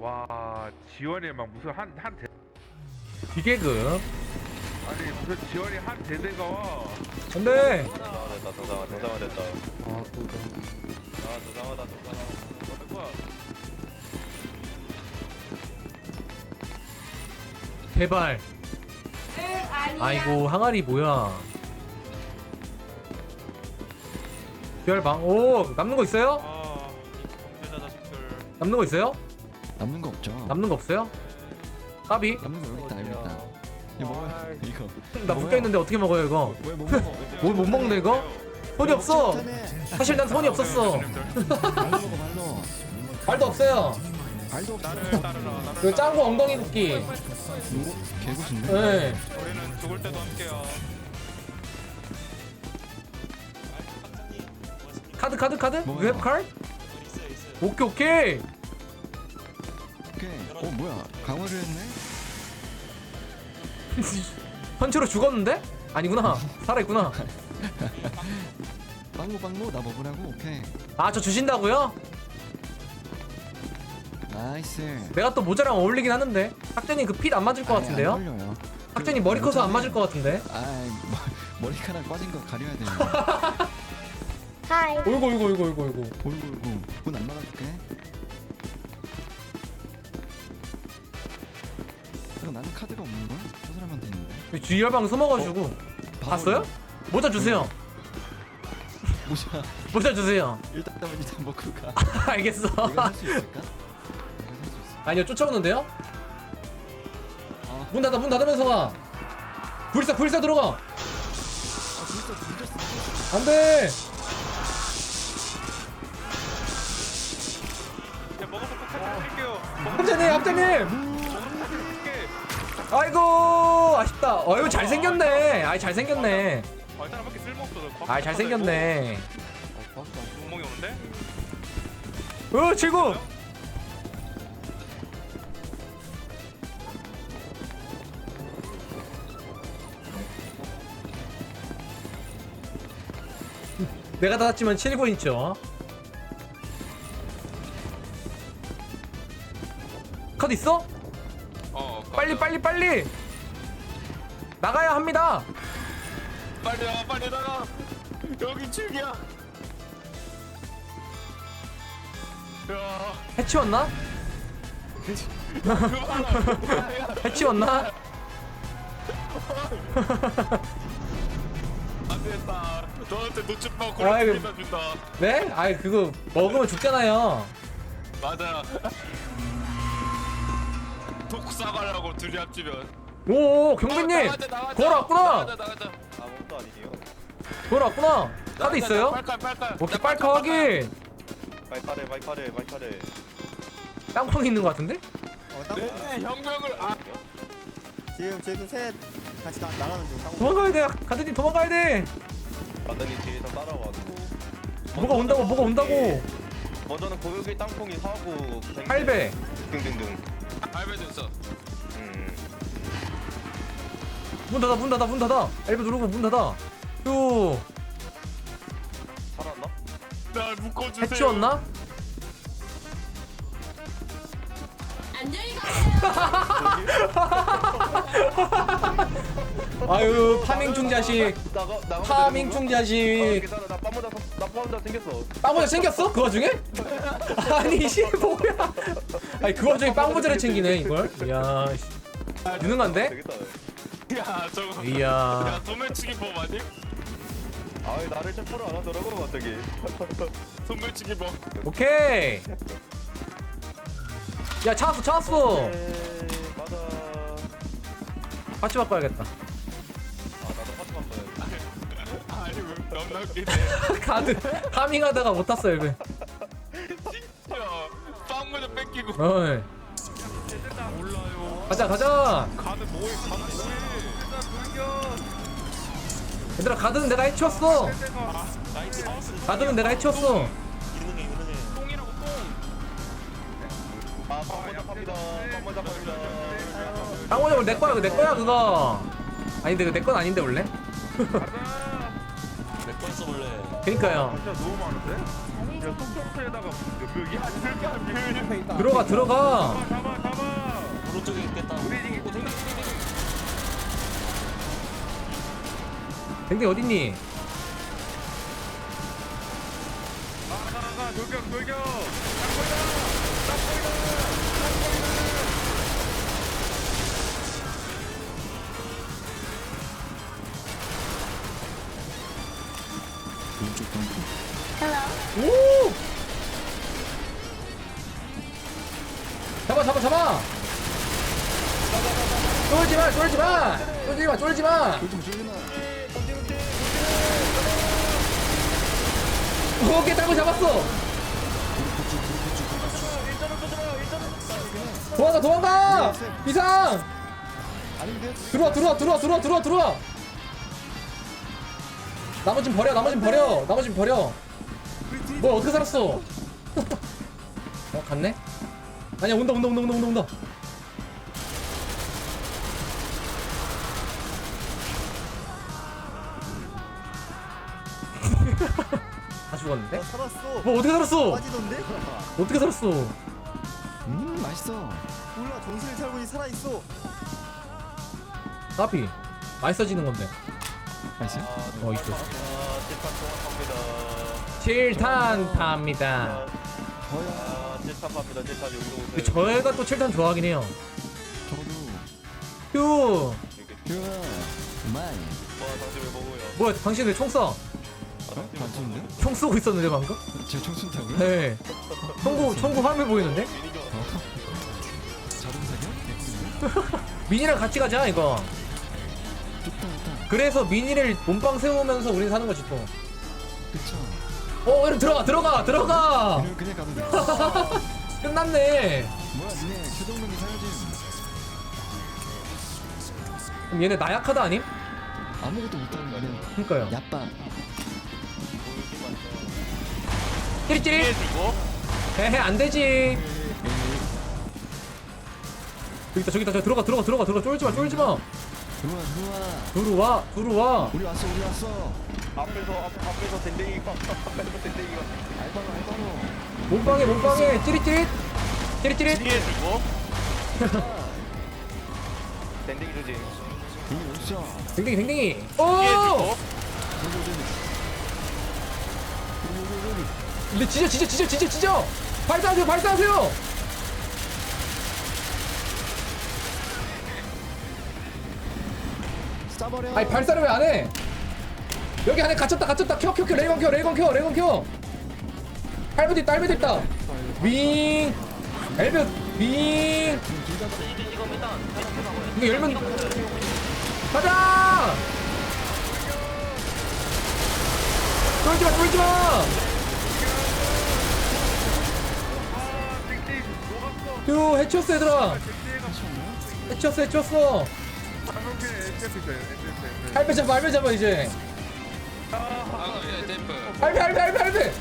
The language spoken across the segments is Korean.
와 지원이 막 무슨 한 한 대. 기계급. 아니 무슨 지원이 한 대대가. 와 안돼. 정상화됐다 정상화 정상화됐다. 아또 아 정상화다 정상화. 뭐야 제발. 아이고 항아리 뭐야? 별방 오 남는 거 있어요? 아, 이 범죄자 자식들. 남는 거 있어요? 남는 거 없죠? 남는 거 없어요? 까비? 남는 거 여기 있다 여기 있다 이거 먹어요 이거 나 묶여 있는데 어떻게 먹어요 이거 왜 못 먹어 뭘 못 먹네 이거? 손이 없어 사실 난 손이 없었어 발로 먹어 발로 발도 없어요 발도 없어 나를 따르라. 나를 그 짱구 엉덩이 굽기 누구? 개구신데? 네. 따르라. 우리는 죽을 때도 함께야. 카드 카드 카드? 웹 카드? 오케이 오케이 어 뭐야 강화를 했네? 펀치로 죽었는데? 아니구나 살아있구나 빵구 빵구 나 먹으라고? 오케이 아 저 주신다고요? 나이스 내가 또 모자랑 어울리긴 하는데 학전이 그 핏 안 맞을 것 같은데요? 아니, 안 걸려요 학전이 머리 커서 안 맞을 것 같은데? 아이 머, 머리카락 빠진 거 가려야 돼 하이. 어이구 어이구 어이구 어이구 어이구 어이구 문안 막아줄게 카드가 없는걸? 저 사람한테 있는데 주열방 숨어가지고. 바로 봤어요? 모자 주세요. 모자. 모자 주세요. 일단 일단 먹고 가. 알겠어. 수 있을까? 수 아니요 쫓아오는데요? 아. 문 닫아 문 닫으면서 가 불사 불사 들어가. 아 진짜 진짜 안돼. 야, 먹어서 꼭 살려줄게요. 합자님 합자님 아이고 아쉽다 어이구 잘생겼네 아이 잘생겼네 아, 일단 밖에 쓸모없어. 너 아이 잘생겼네 구멍이 오는데? 어 칠구 내가 닫았지만 7구 있죠 카드 있어? 어. 빨리 빨리 빨리 나가야 합니다 빨리 나가, 빨리 나가. 여기 출기야. 야, 해치웠나? 해치웠나? 안 됐다. 너한테 노출방. 고르기만 준다. 네? 아이 그거 먹으면 죽잖아요 맞아. 독 싸가려고 둘이 합치면. 오 경비님 나가자, 나가자. 걸어 왔구나 나가자, 나가자. 아무것도 아니에요 걸어 왔구나 카드 나가자, 있어요? 빨칼, 빨칼. 오케이 나 빨카 확인 마이카레 마이카레 마이카레 땅콩이 있는 것 같은데? 어, 땅, 네, 혁명을 아. 지금 지금 셋 같이 나, 나가는 중. 땅 도망가야 돼 가드님 도망가야 돼 마당이 뒤에서 따라와가지고 뭐가 온다고 뭐가 온다고 먼저는 고유기 땅콩이 사고 8배 등등등 알베도 있어. 음 문 닫아 문 닫아 문 닫아 엘베 누르고 문 닫아 휴 살았나? 날 묶어주세요. 해치웠나? 안녕히 가세요. 아유 파밍충 자식 나가 나가 파밍충 자식 괜찮아 나 빠모자 나 빠모자 생겼어 빵모자 챙겼어? 그 와중에? 아니 씨 뭐야 아니 그 와중에 빵모자를 챙기네 이걸 이야 씨. 유능한데? 되겠다 야, 저거. 이야 야, 소매치기 법 아니? 아이 나를 체포를 안 하더라고 갑자기 소매치기 법. 오케이 야 찾았어 찾았어 에이 맞아 파츠 바꿔야겠다 너무 웃기네. 카드 파밍하다가 못 탔어 엘베 야, 빵 모자 뺏기고. 어이 몰라요. 가자 가자 가는 뭐해, 가는 뭐해. 얘들아 가드는 내가 해치웠어 가드는 내가 해치웠어 똥이라고 똥. 아 팝니다 빠모자 팝니다 빵모자 원래 내 거야 내 거야 그거 아닌데 그거 내건 아닌데 원래. 그니까요 진짜 너무 많은데? 야 속성소에다가 몇 명이야? 아, 들어가 들어가 잡아 잡아 오른쪽에 있겠다. 우리 이기 오, 댕댕, 댕댕, 댕댕. 댕댕 어딨니? 아가가 돌격 돌격 왼쪽 오! 잡아 잡아 잡아! 쫄지 마 쫄지 마! 쫄지 마 쫄지 마! 오케이 따고 잡았어! 도망가 도망가! 이상! 들어와 들어와 들어와 들어와 들어와 들어와! 나머진 버려 나머진 버려 나머진 버려 뭐 어떻게 살았어? 어 갔네? 아니야 온다 온다 온다 온다 온다 온다 다 죽었는데? 나 살았어. 뭐 어떻게 살았어? 빠지던데? 어떻게 살았어? 음 맛있어 몰라 정신을 차리고 살아 있어. 까비 맛있어지는 건데 맛있어요? 어 있어 아 7탄 팝니다. 아 칠판 팝니다 칠판 여기로 오세요 저희가 또 7탄 좋아하긴 해요. 저도. 휴. 이렇게. 그 마이. 와 당신 왜 먹어요? 뭐야 당신 왜 총 쏴? 어? 단순인데? 총 쏘고 있었는데 방금? 제가 총쏜 타고요? 네. 총구 총구 화면 보이는데? 자동 사격? 미니랑 같이 가자 이거. 좋다 좋다. 그래서 미니를 몸빵 세우면서 우린 사는 거지 또. 그쵸 어, 이리 들어가, 들어가, 들어가! 그냥 그냥 가도 돼 끝났네. 뭐야 니네 최종능이 사야지 그럼 얘네 나약하다 아님? 아무것도 못하는 그냥 그니까요. 야빠 찌릿찌릿! 헤헤, 안 되지. 저기 있다, 저기 있다, 저기 들어가, 들어가, 들어가, 들어가. 쫄지 마, 쫄지 마. 들어와 들어와 들어와, 들어와. 우리 왔어 우리 왔어 앞에서 앞, 앞에서 댕댕이가 앞에서 댕댕이가 알바로 알바로 몸빵해, 몸빵해. 찌릿찌릿! 찌릿찌릿! 댕댕이 조짐 여기 어딨어 댕댕이, 댕댕이. 오! 근데 진짜, 진짜, 진짜, 진짜, 진짜! 발사하세요, 발사하세요! 싸버려 아니, 발사를 왜 안 해? 여기 안에 갇혔다, 갇혔다. 켜, 켜, 켜. 레이건 켜, 레이건 켜, 레이건 켜. 있다, 할배도 있다. 윙! 엘베 윙! 이거 열면 가자! 쫄지 마, 쫄지 마! 땡땡이 녹았어 휴, 해치웠어, 얘들아. SF 있어요 SF 할배 잡아, 할배 잡아, 이제. 아, 예, 댐프. 할배, 할배, 할배, 할배!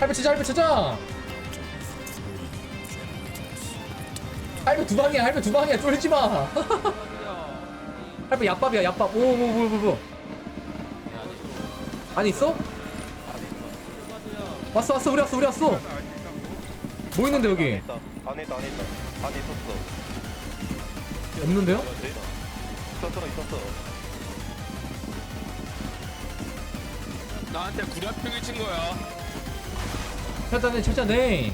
할배 치자, 할배 치자! 할배 두 방이야, 할배 두 방이야, 쫄지 마! 할배 얍밥이야, 얍밥. 오, 뭐, 뭐, 뭐, 뭐. 있어? 왔어, 왔어, 우리 왔어, 우리 왔어. 뭐 있는데, 여기? 있다 안에 있다 안에 있다 안에 있었어 없는데요? 네. 있었어 있었어 나한테 구략평을 친 거야. 찾아내, 찾아내.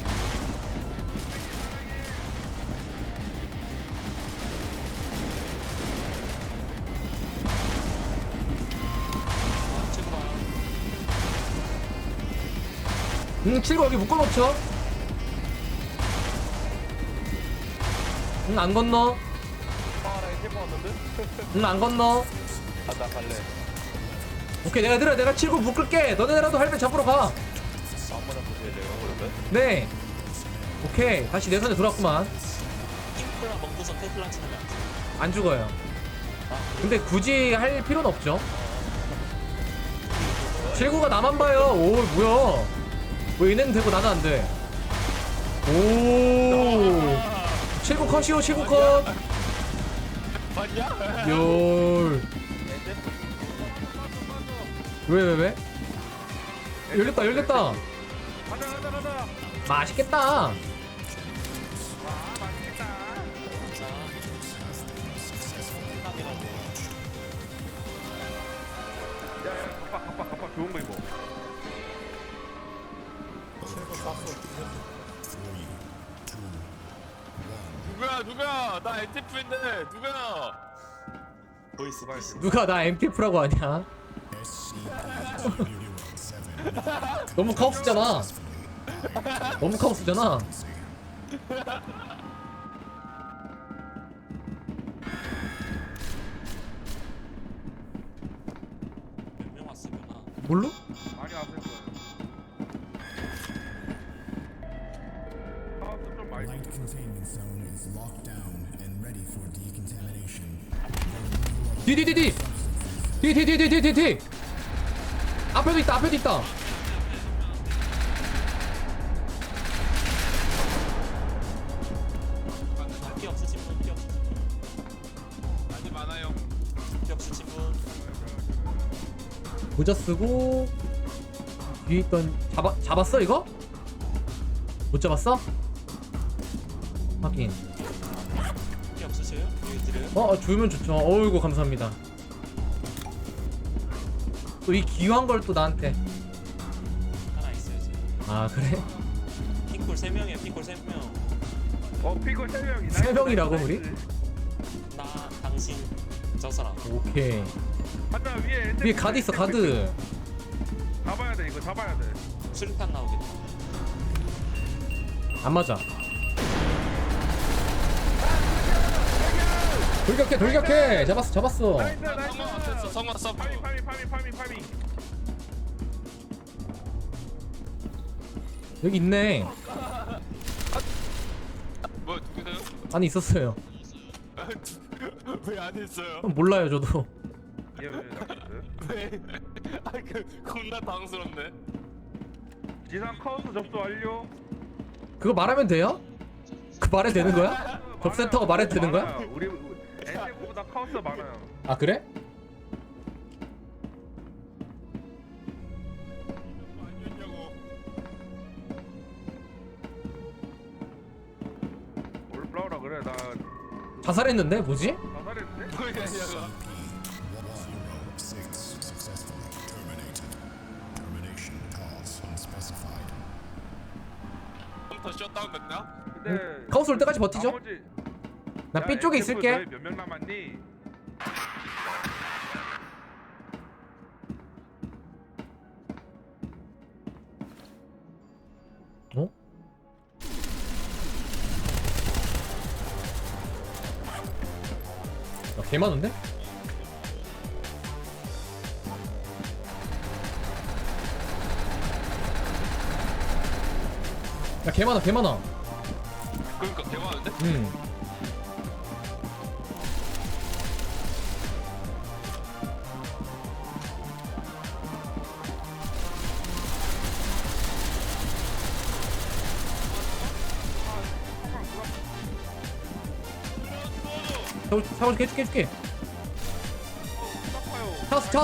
응, 칠고 여기 묶어놓죠. 응, 안 건너. 왔는데? 응, 안 건너. 아 나 갈래 오케이, 내가 들어, 내가 칠고 묶을게. 너네라도 할배 잡으러 가. 한번 보세요 내가 그러면 네. 오케이, 다시 내 손에 들어왔구만. 콜라 먹고서 테슬라 치면 안 죽어요. 근데 굳이 할 필요는 없죠. 칠구가 나만 봐요. 오, 뭐야. 왜 얘네는 되고 나는 안 돼. 오. 칠구 컷이요, 칠구 컷. 맞냐? 열. 왜, 왜, 왜? 열렸다 열렸다. 가자 가자 가자. 맛있겠다. 와 맛있겠다 야야 갑박 갑박 갑박 좋은 거 입어. 누구야 누구야? 나 보이스 보이스 누가 나 MTF라고 하냐 너무 카오스잖아 너무 카오스잖아 몇명 왔으려나? 뭘로? 많이 왔을 거야 카운트 좀 많이 Light containment zone is locked down and ready for decontamination. 뒤뒤뒤 뒤 뒤 뒤 뒤 뒤 뒤 뒤 앞에도 있다 앞에도 있다 피 없으신 분, 피 없으신 분, 많이 많아요 피 없으신 분. 모자 쓰고 뒤에 있던 잡아 잡았어 이거? 못 잡았어? 확인 피 없으세요? 여기 드려요? 어 어, 주면 좋죠 어이구 감사합니다 또 이 귀한 걸 또 나한테 하나 있어요 지금. 아 그래? 핑콜 3명이에요 핑콜 3명. 어 피고 세 명이 세 명이라고, 우리? 나, 당신, 저 사람. 오케이 가자 위에 위에 가드 있어 가드 잡아야 돼 이거 잡아야 돼 수류탄 나오겠다. 안 맞아 돌격해 돌격해 잡았어 잡았어 나이스 나이스 성공 됐어 성공 써 파밍 파밍 파밍 파밍 파밍 여기 있네 뭐 누구세요? 안에 있었어요 왜 안 했어요? 몰라요 저도 얘왜 나갔어 왜? 아그 겁나 당스럽네 지상 카운트 접수 완료 그거 말하면 돼요? 그 말해도 되는 거야? 접센터가 말해도 되는 거야? 많아요. 우리 NC보다 카운트 많아요 아 그래? 올라오라 그래 나 자살했는데 뭐지? 자살했는데? 뭐냐냐고 Six successfully terminated. Termination cause unspecified. 컴퓨터 셧다운 됐나? 근데 카우스 올 때까지 버티죠? 나머지 나 B 쪽에 있을게 몇명 남았니? 어? 야, 개 많은데? 야, 개 많아, 개 많아. 그러니까 대화하는데? 음. 사고, 사고 해줄게, 해줄게.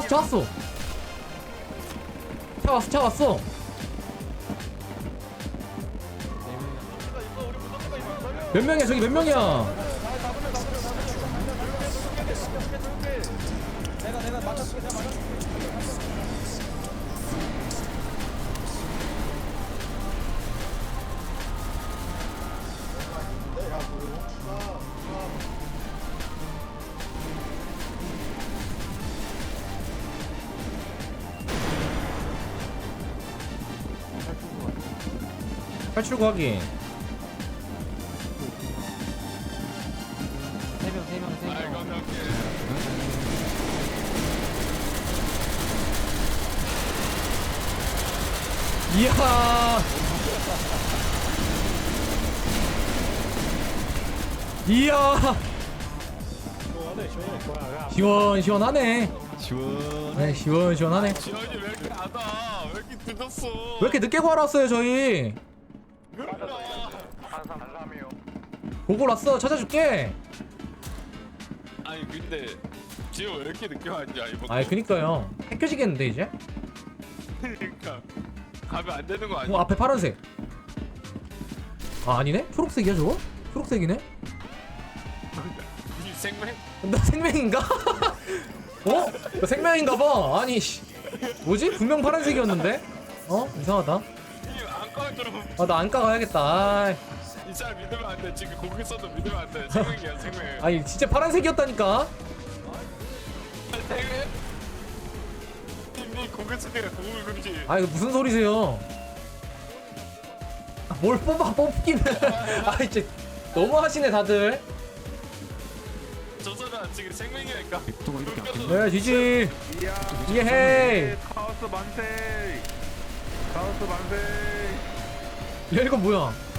왔어. 차 왔어, 차 왔어. 몇 명이야, 저기 몇 명이야? 탈출구 확인. 아이고 오케이 이야. 이야. 시원 시원하네. 시원 네 시원 시원하네. 지원이 왜 이렇게 안 와? 왜 이렇게 늦었어? 왜 이렇게 늦게 구하러 왔어요 저희? 보고 왔어 찾아줄게. 아니 근데 지금 왜 이렇게 늦게 왔냐 이번 아이 그니까요. 해켜지겠는데 이제? 그러니까 가면 안 되는 거 아니야? 어 앞에 파란색 아 아니네? 초록색이야 저거? 초록색이네? 이 생명 나 생명인가? 어? 나 생명인가 봐 아니 씨 뭐지? 분명 파란색이었는데? 어? 이상하다 안 꺼져. 아나 안가 가야겠다 아이. 이 사람 믿으면 안 돼. 지금 고개 써도 믿으면 안 돼. 생명이야 생명. 아니 진짜 파란색이었다니까 생명. 쓰니까. 아 이거 무슨 소리세요 아, 뭘 뽑아 뽑기는 아 이제 너무 하시네 다들 저 사람 지금 생명이니까. 이렇게 네 지지 이야 예헤이 카오스 만세 카오스 만세 야 이거 뭐야